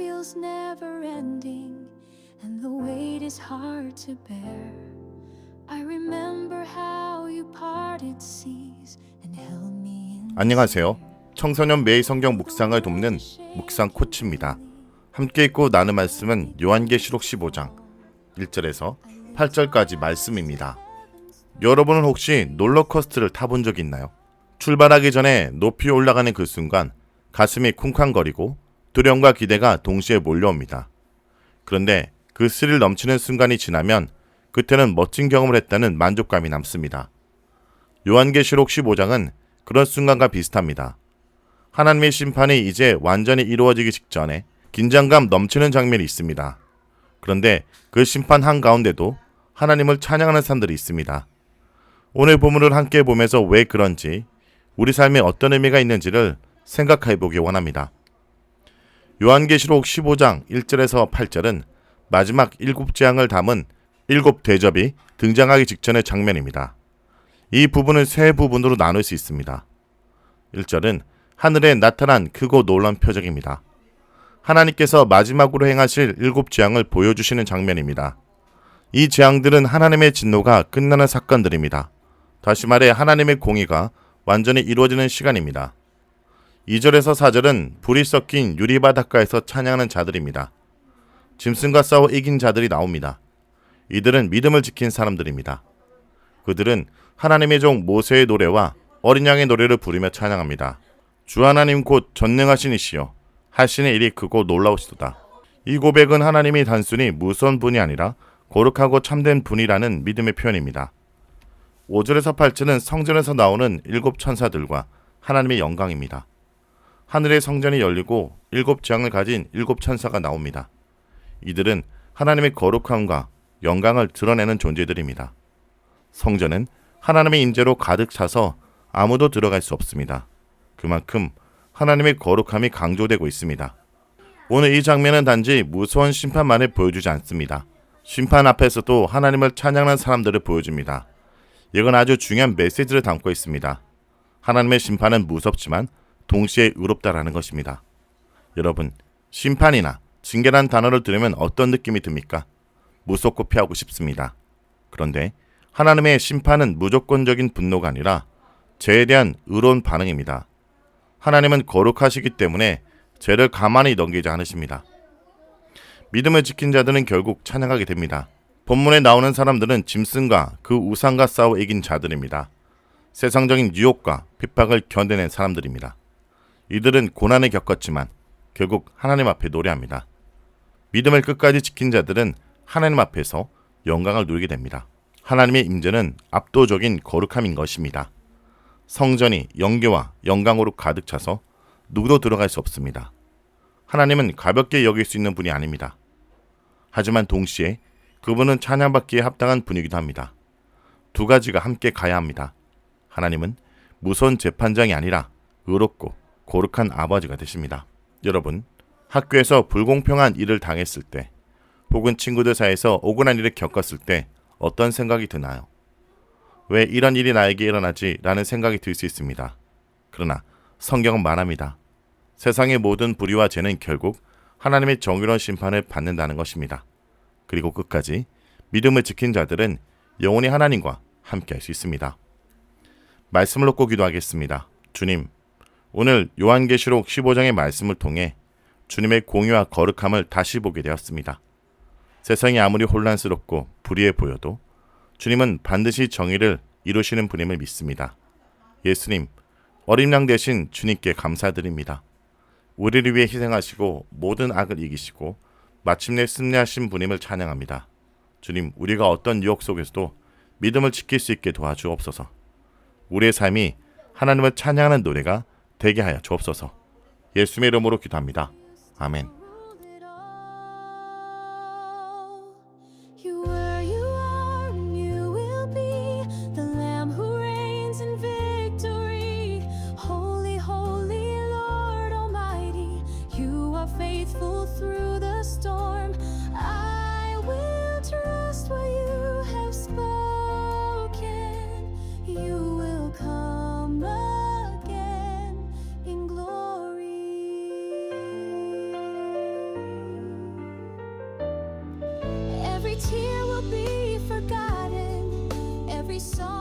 feels never ending, and the weight is hard to bear. I remember how you parted seas and held me in. 안녕하세요. 청소년 매일 성경 묵상을 돕는 묵상 코치입니다. 함께 읽고 나눈 말씀은 요한계시록 15장 1절에서 8절까지 말씀입니다. 여러분은 혹시 롤러코스터를 타본 적 있나요? 출발하기 전에 높이 올라가는 그 순간 가슴이 쿵쾅거리고 두려움과 기대가 동시에 몰려옵니다. 그런데 그 스릴 넘치는 순간이 지나면 그때는 멋진 경험을 했다는 만족감이 남습니다. 요한계시록 15장은 그런 순간과 비슷합니다. 하나님의 심판이 이제 완전히 이루어지기 직전에 긴장감 넘치는 장면이 있습니다. 그런데 그 심판 한가운데도 하나님을 찬양하는 사람들이 있습니다. 오늘 본문을 함께 보면서 왜 그런지 우리 삶에 어떤 의미가 있는지를 생각해 보기 원합니다. 요한계시록 15장 1절에서 8절은 마지막 일곱 재앙을 담은 일곱 대접이 등장하기 직전의 장면입니다. 이 부분을 세 부분으로 나눌 수 있습니다. 1절은 하늘에 나타난 크고 놀라운 표적입니다. 하나님께서 마지막으로 행하실 일곱 재앙을 보여주시는 장면입니다. 이 재앙들은 하나님의 진노가 끝나는 사건들입니다. 다시 말해 하나님의 공의가 완전히 이루어지는 시간입니다. 2절에서 4절은 불이 섞인 유리바닷가에서 찬양하는 자들입니다. 짐승과 싸워 이긴 자들이 나옵니다. 이들은 믿음을 지킨 사람들입니다. 그들은 하나님의 종 모세의 노래와 어린 양의 노래를 부르며 찬양합니다. 주 하나님 곧 전능하신 이시여 하시는 일이 크고 놀라우시도다. 이 고백은 하나님이 단순히 무서운 분이 아니라 거룩하고 참된 분이라는 믿음의 표현입니다. 5절에서 8절은 성전에서 나오는 일곱 천사들과 하나님의 영광입니다. 하늘의 성전이 열리고 일곱 재앙을 가진 일곱 천사가 나옵니다. 이들은 하나님의 거룩함과 영광을 드러내는 존재들입니다. 성전은 하나님의 임재로 가득 차서 아무도 들어갈 수 없습니다. 그만큼 하나님의 거룩함이 강조되고 있습니다. 오늘 이 장면은 단지 무서운 심판만을 보여주지 않습니다. 심판 앞에서도 하나님을 찬양하는 사람들을 보여줍니다. 이건 아주 중요한 메시지를 담고 있습니다. 하나님의 심판은 무섭지만 동시에 의롭다라는 것입니다. 여러분, 심판이나 징계란 단어를 들으면 어떤 느낌이 듭니까? 무섭고 피하고 싶습니다. 그런데 하나님의 심판은 무조건적인 분노가 아니라 죄에 대한 의로운 반응입니다. 하나님은 거룩하시기 때문에 죄를 가만히 넘기지 않으십니다. 믿음을 지킨 자들은 결국 찬양하게 됩니다. 본문에 나오는 사람들은 짐승과 그 우상과 싸워 이긴 자들입니다. 세상적인 유혹과 핍박을 견뎌낸 사람들입니다. 이들은 고난을 겪었지만 결국 하나님 앞에 노래합니다. 믿음을 끝까지 지킨 자들은 하나님 앞에서 영광을 누리게 됩니다. 하나님의 임재는 압도적인 거룩함인 것입니다. 성전이 영계와 영광으로 가득 차서 누구도 들어갈 수 없습니다. 하나님은 가볍게 여길 수 있는 분이 아닙니다. 하지만 동시에 그분은 찬양받기에 합당한 분이기도 합니다. 두 가지가 함께 가야 합니다. 하나님은 무서운 재판장이 아니라 의롭고 거룩한 아버지가 되십니다. 여러분, 학교에서 불공평한 일을 당했을 때, 혹은 친구들 사이에서 억울한 일을 겪었을 때 어떤 생각이 드나요? 왜 이런 일이 나에게 일어나지? 라는 생각이 들 수 있습니다. 그러나 성경은 말합니다. 세상의 모든 불의와 죄는 결국 하나님의 정의로운 심판을 받는다는 것입니다. 그리고 끝까지 믿음을 지킨 자들은 영원히 하나님과 함께 할 수 있습니다. 말씀을 놓고 기도하겠습니다. 주님, 오늘 요한계시록 15장의 말씀을 통해 주님의 공유와 거룩함을 다시 보게 되었습니다. 세상이 아무리 혼란스럽고 불의해 보여도 주님은 반드시 정의를 이루시는 분임을 믿습니다. 예수님, 어린 양 대신 주님께 감사드립니다. 우리를 위해 희생하시고 모든 악을 이기시고 마침내 승리하신 분임을 찬양합니다. 주님, 우리가 어떤 유혹 속에서도 믿음을 지킬 수 있게 도와주옵소서. 우리의 삶이 하나님을 찬양하는 노래가 되게 하여 주옵소서. 예수의 이름으로 기도합니다. 아멘. Every tear will be forgotten, every song.